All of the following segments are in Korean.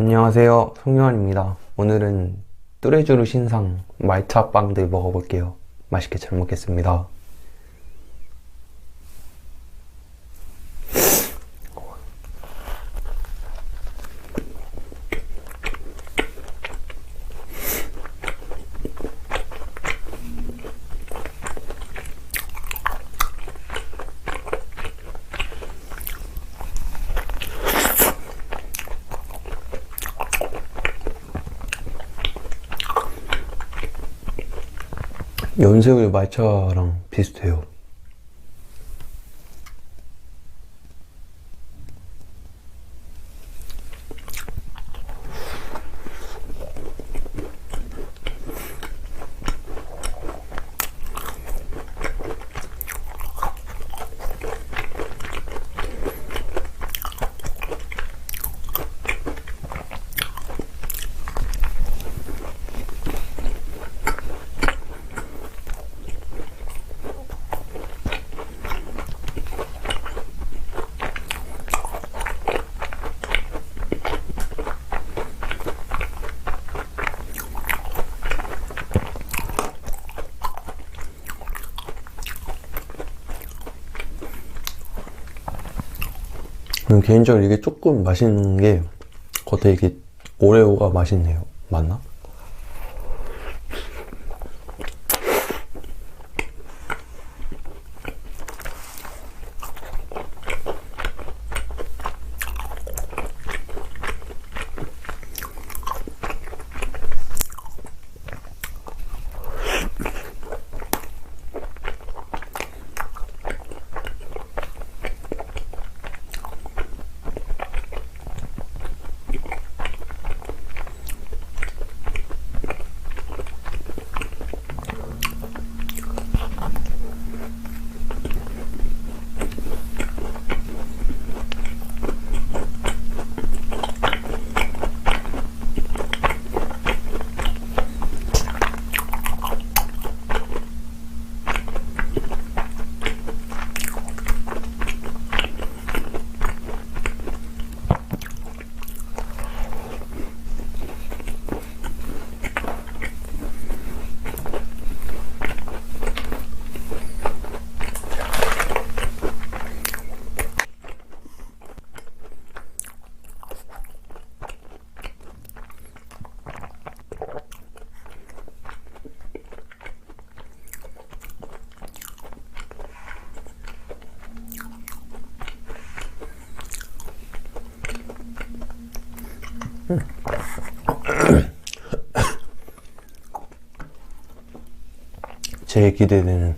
안녕하세요. 송요한입니다. 오늘은 뚜레쥬르 신상 말차 빵들 먹어볼게요. 맛있게 잘 먹겠습니다. 연세울 말차랑 비슷해요. 개인적으로 이게 조금 맛있는 게 겉에 이게 오레오가 맛있네요. 맞나? 제일 기대되는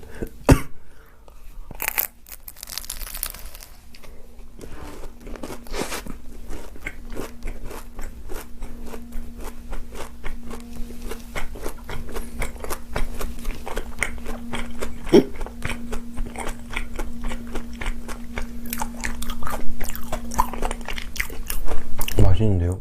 맛있는데요?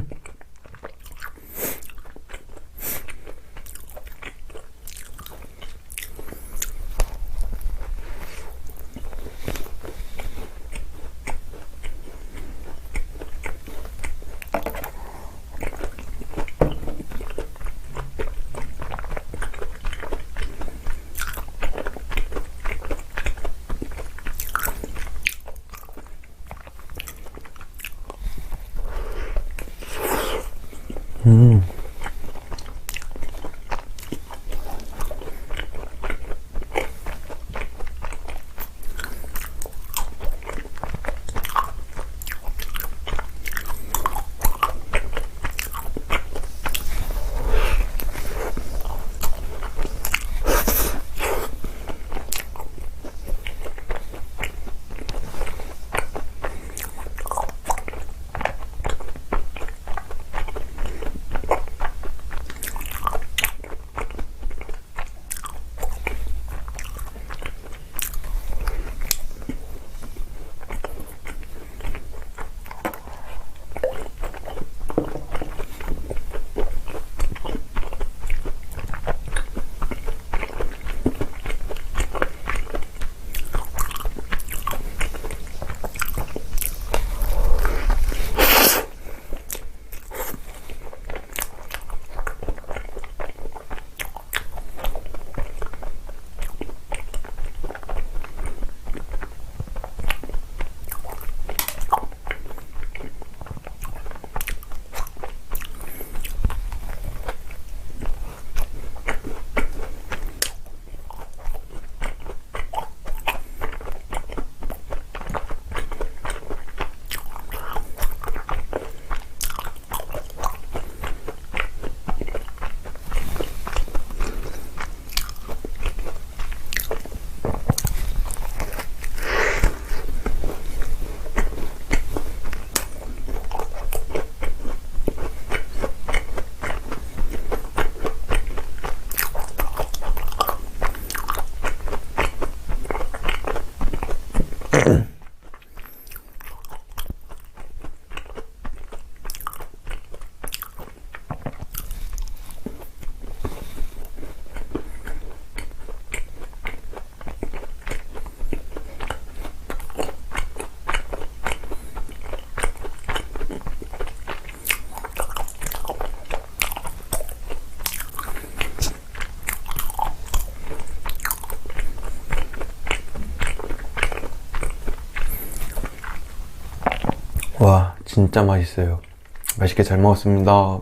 진짜 맛있어요. 맛있게 잘 먹었습니다.